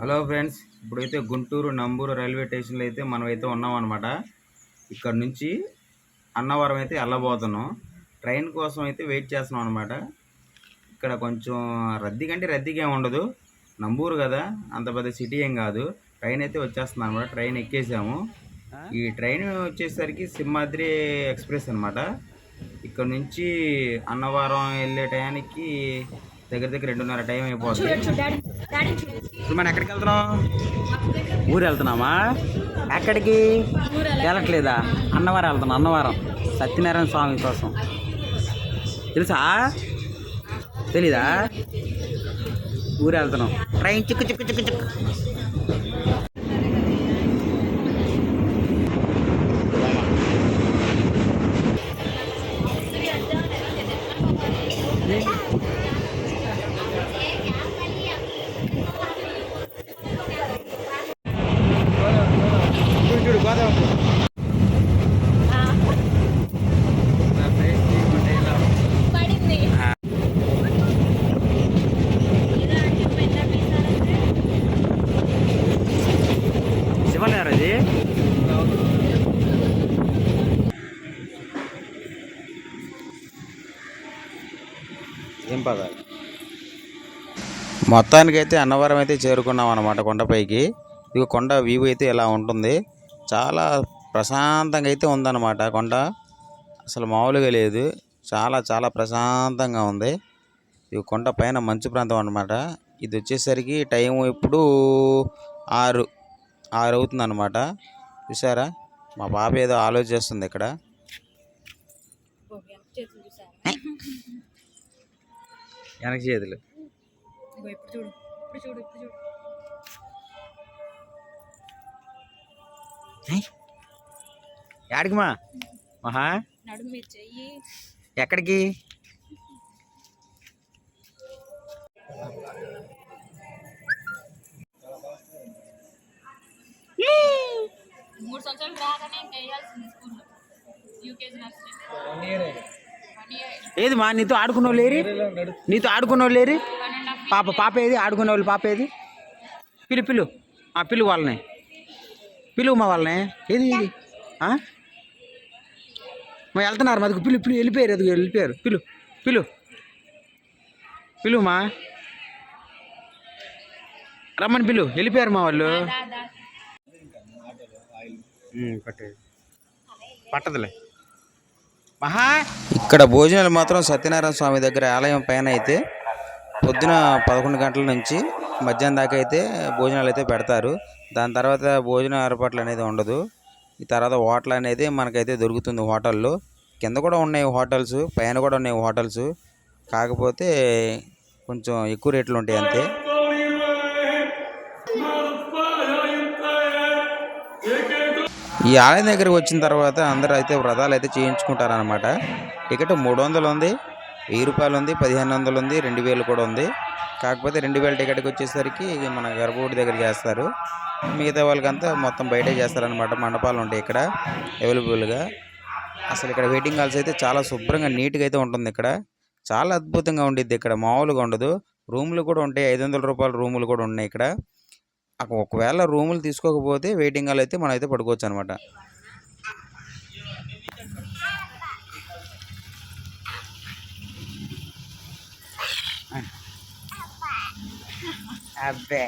Hello friends ఇప్పుడైతే Guntur Namburu railway స్టేషన్లో అయితే మనం అయితే ఉన్నాం అనమాట ఇక్కడ నుంచి అన్నవరం అయితే వెళ్ళబోతున్నాం. ట్రైన్ కోసం అయితే వెయిట్ చేస్తున్నాం అనమాట ఇక్కడ కొంచెం రద్దీ కంటే రద్దీగా ఏమి ఉండదు. నంబూరు కదా అంత పెద్ద సిటీ ఏం కాదు. ట్రైన్ అయితే వచ్చేస్తుంది అనమాట ట్రైన్ ఎక్కేసాము. ఈ ట్రైన్ వచ్చేసరికి సింహాద్రి ఎక్స్ప్రెస్ అనమాట ఇక్కడ నుంచి అన్నవరం వెళ్ళే టయానికి దగ్గర దగ్గర రెండున్నర టైం అయిపోతుంది ఇప్పుడు మనం ఎక్కడికి వెళ్తున్నాం? ఊరు వెళ్తున్నామా ఎక్కడికి వెళ్ళట్లేదా? అన్నవరం వెళ్తున్నాం అన్నవరం. సత్యనారాయణ స్వామి కోసం. తెలుసా? తెలీదా? ఊరు వెళ్తున్నాం ట్రైన్ చిక్కు చిక్కు చిక్కు చిక్కు. చూడు పదాలు మొత్తానికైతే అన్నవరం అయితే చేరుకున్నాం అనమాట కొండపైకి. ఇక కొండ వ్యూ అయితే ఇలా ఉంటుంది. చాలా ప్రశాంతంగా అయితే ఉందన్నమాట కొండ. అసలు మామూలుగా లేదు. చాలా చాలా ప్రశాంతంగా ఉంది. ఈ కొండ పైన మంచు ప్రాంతం అన్నమాట. ఇది వచ్చేసరికి టైం ఇప్పుడు ఆరు ఆరు అవుతుంది అనమాట చూసారా మా పాప ఏదో ఆలోచిస్తుంది ఇక్కడ. వెనక చేతులు. ఇప్పుడు చూడు ఇప్పుడు చూడు ఇప్పుడు చూడు. యాడికి మా? మహా? నడుము మీద చెయ్యి. ఎక్కడికి? మూడు సంవత్సరాలు రాగానే ఇంకా వేయాల్సింది స్కూల్లో. UKG nursery. ఏది మా నీతో ఆడుకున్న లేరి నీతో ఆడుకున్న లేరి పాప పాప ఏది? ఆడుకునే వాళ్ళు పాప ఏది? పిలు పిలు. ఆ పిలు వాళ్ళని. పిలువు మా వాళ్ళని. ఏది ఇది మా వెళ్తున్నారు మదికి పిలు పిలు వెళ్ళిపోయారు అది వెళ్ళిపోయారు. పిలు పిలు. పిలువుమా రమ్మని పిలు. వెళ్ళిపోయారు మా వాళ్ళు. పట్టేది పట్టదులే. మహా ఇక్కడ భోజనాలు మాత్రం సత్యనారాయణ స్వామి దగ్గర ఆలయం పైన అయితే పొద్దున పదకొండు గంటల నుంచి మధ్యాహ్నం దాకా అయితే భోజనాలు అయితే పెడతారు. దాని తర్వాత భోజన ఏర్పాట్లు అనేది ఉండదు. ఈ తర్వాత హోటల్ అనేది మనకైతే దొరుకుతుంది హోటల్లో. కింద కూడా ఉన్నాయి హోటల్స్ పైన కూడా ఉన్నాయి హోటల్స్. కాకపోతే కొంచెం ఎక్కువ రేట్లు ఉంటాయి అంతే. ఈ ఆలయం దగ్గరికి వచ్చిన తర్వాత అందరూ అయితే వ్రతాలు అయితే చేయించుకుంటారనమాట టికెట్ మూడు వందలు ఉంది వెయ్యి రూపాయలు ఉంది పదిహేను వందలు ఉంది రెండు వేలు కూడా ఉంది. కాకపోతే రెండు వేల టికెట్కి వచ్చేసరికి మన గర్భగుడి దగ్గర చేస్తారు. మిగతా వాళ్ళకంతా మొత్తం బయటే చేస్తారనమాట మండపాలు ఉంటాయి ఇక్కడ అవైలబుల్గా. అసలు ఇక్కడ వెయిటింగ్ హాల్స్ అయితే చాలా శుభ్రంగా నీట్గా అయితే ఉంటుంది ఇక్కడ. చాలా అద్భుతంగా ఉండిద్ది ఇక్కడ మామూలుగా ఉండదు. రూములు కూడా ఉంటాయి ఐదు వందల రూపాయల రూములు కూడా ఉన్నాయి ఇక్కడ. అక్కడ ఒకవేళ రూములు తీసుకోకపోతే వెయిటింగ్ హాల్ అయితే మనం అయితే పడుకోవచ్చు అనమాట అబ్బే.